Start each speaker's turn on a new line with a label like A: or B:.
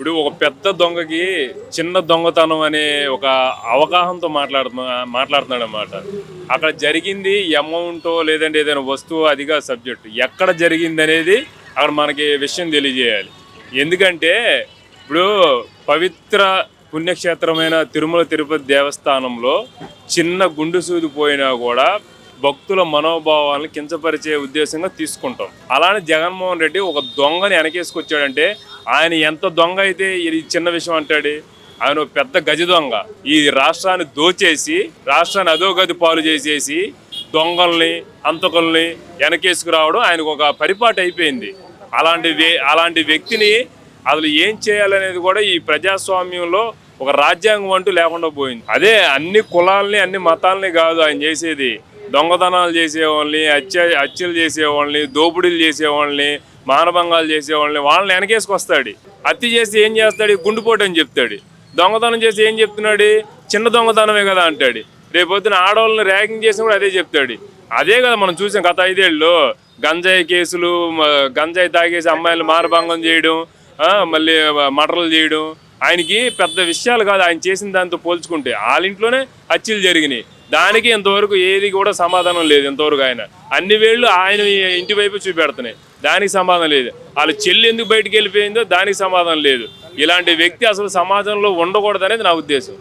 A: ఇప్పుడు ఒక పెద్ద దొంగకి చిన్న దొంగతనం అనే ఒక అవగాహనతో మాట్లాడుతున్నా మాట్లాడుతున్నాడు అనమాట అక్కడ జరిగింది అమౌంటో లేదంటే ఏదైనా వస్తువు అదిగా సబ్జెక్ట్. ఎక్కడ జరిగింది అనేది అక్కడ మనకి విషయం తెలియజేయాలి. ఎందుకంటే ఇప్పుడు పవిత్ర పుణ్యక్షేత్రమైన తిరుమల తిరుపతి దేవస్థానంలో చిన్న గుండు సూది పోయినా కూడా భక్తుల మనోభావాలను కించపరిచే ఉద్దేశంగా తీసుకుంటాం. అలానే జగన్మోహన్ రెడ్డి ఒక దొంగని వెనకేసుకొచ్చాడంటే ఆయన ఎంత దొంగ అయితే ఇది చిన్న విషయం అంటాడు ఆయన ఒక పెద్ద గజ దొంగ. ఈ రాష్ట్రాన్ని దోచేసి రాష్ట్రాన్ని అదో గది పాలు చేసేసి దొంగల్ని అంతకుల్ని వెనకేసుకురావడం ఆయనకు ఒక పరిపాటు అయిపోయింది. అలాంటి అలాంటి వ్యక్తిని అసలు ఏం చేయాలనేది కూడా ఈ ప్రజాస్వామ్యంలో ఒక రాజ్యాంగం అంటూ లేకుండా పోయింది. అదే అన్ని కులాల్ని అన్ని మతాలని కాదు ఆయన చేసేది. దొంగతనాలు చేసేవాళ్ళని హత్య హత్యలు చేసేవాళ్ళని దోపిడీలు చేసేవాళ్ళని మానభంగాలు చేసే వాళ్ళని వాళ్ళని వెనకేసుకొస్తాడు. హత్య చేసి ఏం చేస్తాడు? గుండుపోటు అని చెప్తాడు. దొంగతనం చేసి ఏం చెప్తున్నాడు? చిన్న దొంగతనమే కదా అంటాడు. రేపొద్దున ఆడవాళ్ళని ర్యాగింగ్ చేసిన కూడా అదే చెప్తాడు. అదే కదా మనం చూసాం గత ఐదేళ్ళు గంజాయి కేసులు గంజాయి తాగేసి అమ్మాయిలు మానభంగం చేయడం మళ్ళీ మటర్లు చేయడం. ఆయనకి పెద్ద విషయాలు కాదు. ఆయన చేసిన దాంతో పోల్చుకుంటే. వాళ్ళ ఇంట్లోనే హత్యలు జరిగినాయి. దానికి ఇంతవరకు ఏది కూడా సమాధానం లేదు ఇంతవరకు ఆయన. అన్ని వేళ్ళు ఆయన ఇంటి వైపు చూపెడుతున్నాయి. దానికి సమాధానం లేదు. వాళ్ళ చెల్లి ఎందుకు బయటికి వెళ్ళిపోయిందో దానికి సమాధానం లేదు. ఇలాంటి వ్యక్తి అసలు సమాజంలో ఉండకూడదనేది నా ఉద్దేశం.